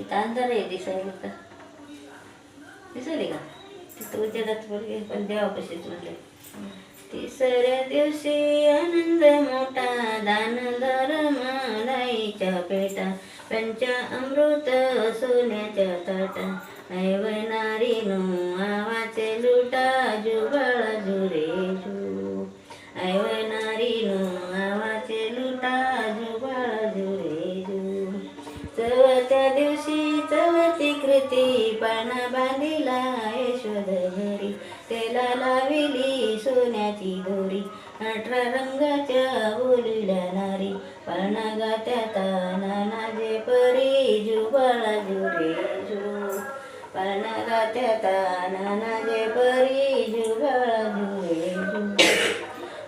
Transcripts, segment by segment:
इथं अंधार आहे दिसायला तर का तिथं पण देवापाशीच तिसऱ्या दिवशी आनंद मोठा दान धर्म पेटा पंच अमृत सोन्याच्या ताटा ऐवणारी नो कृती पण बांधिला यशोद घरी त्याला लाविली सोन्याची दोरी. अठरा रंगाच्या बोलिल्या नारी. पाना गात्यात नानाजे परी जुबाळा जुरे जु. पाना गात्यात नानाजे परी जुबाळा जुरे जु.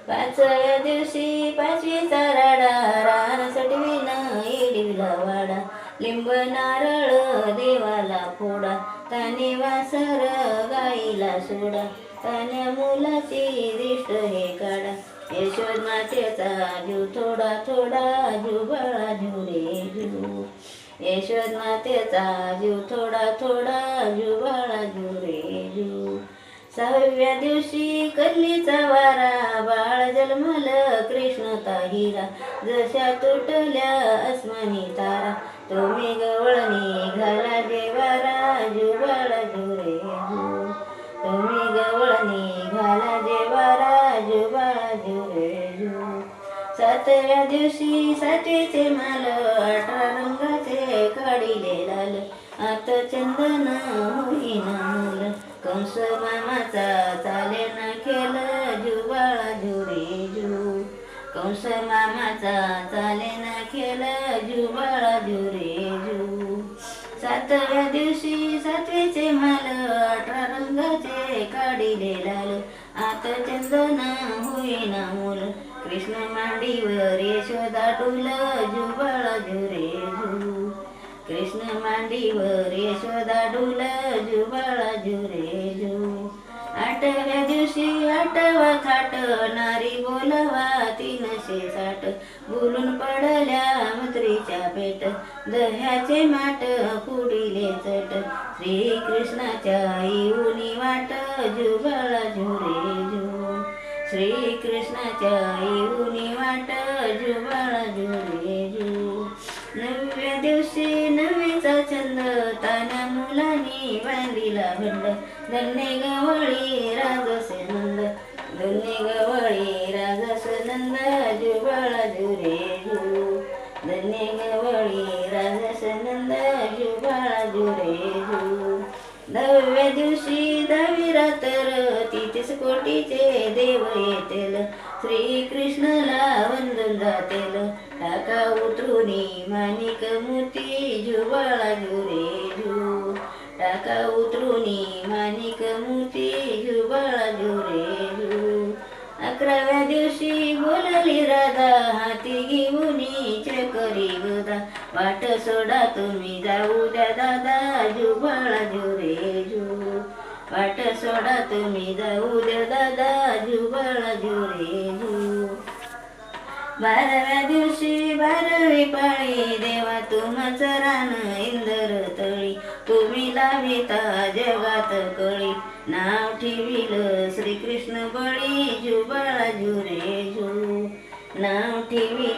पाचव्या दिवशी पाचवी राडा. रान सटवीन इडीला वाडा. लिंब नारळ फोडा वासर गाईला सोडा. तान्या मुलाची दिष्ट हे काढा. यशोद मातेचा जीव थोडा थोडा जुबाळा जुरे जू यशोद मातेचा जीव थोडा थोडा जुबाळा रे जू सहाव्या दिवशी कल्लीचा वारा बाळ जन्मल कृष्ण ताहिरा जशा तुटल्या अस्मानी तारा. तुम्ही गवळणी घाला देवारा जुबाळा जुरे जु तुम्ही गवळणी घाला देवारा जुबाळा सातव्या दिवशी साठीचे माल अठरा रंगाचे काढिले लाल. आत चंदन होईना मुल कंस मामाचा चाले ना केलं जुबाळा जुरे जू कंस मामाचा चाले ना केलं जुबाळा जुरे सातव्या दिवशी सातवीचे माल अठरा रंगाचे काढिले लाल आत चंदन होईना मूल. कृष्ण मांडीवर यशोदा टुल जुबळ जुरे जू कृष्ण मांडीवर यशोदा डुल जुबळ जुरे जू आठव्या दिवशी आठवा खाट नारी बोलवा तीनशे साठ. बोलून पेट दह्याचे माट पुडिले चट. श्री कृष्णाच्या येऊनी वाट जुबाळा झुरे झू. श्री कृष्णाच्या येऊनी वाट जुबाळा झुरे झू. नवव्या दिवशी नवीचा छंद ताना मुलांनी बांधिला भंड. धन्य गवळी राजसेना. राजस नंद जुबाळा जुरे जू दिवशी दहावी रात्र तिथेच कोटीचे देव येतील श्री कृष्णला वंदन जातील टाका उतरुनी मानिक मोती झुबाळा जुरे जू टाका उतरुनी मानिक मोती झुबाळा जुरे जू अकराव्या दिवशी बोलली राधा हाती घेऊन चकरी गदा वाट सोडा तुम्ही जाऊ द्या दादा जुबाळा जुरे जू वाट सोडा तुम्ही जाऊ द्या दादा जुबाळा जुरे जू बाराव्या दिवशी बारावी पाळी देवा तुमचं रान इंदर तळी. तुम्ही लाविता जगात कळी. नाव ठेविल श्रीकृष्ण बळी जुबाळा जुरे जू नाव ठेवी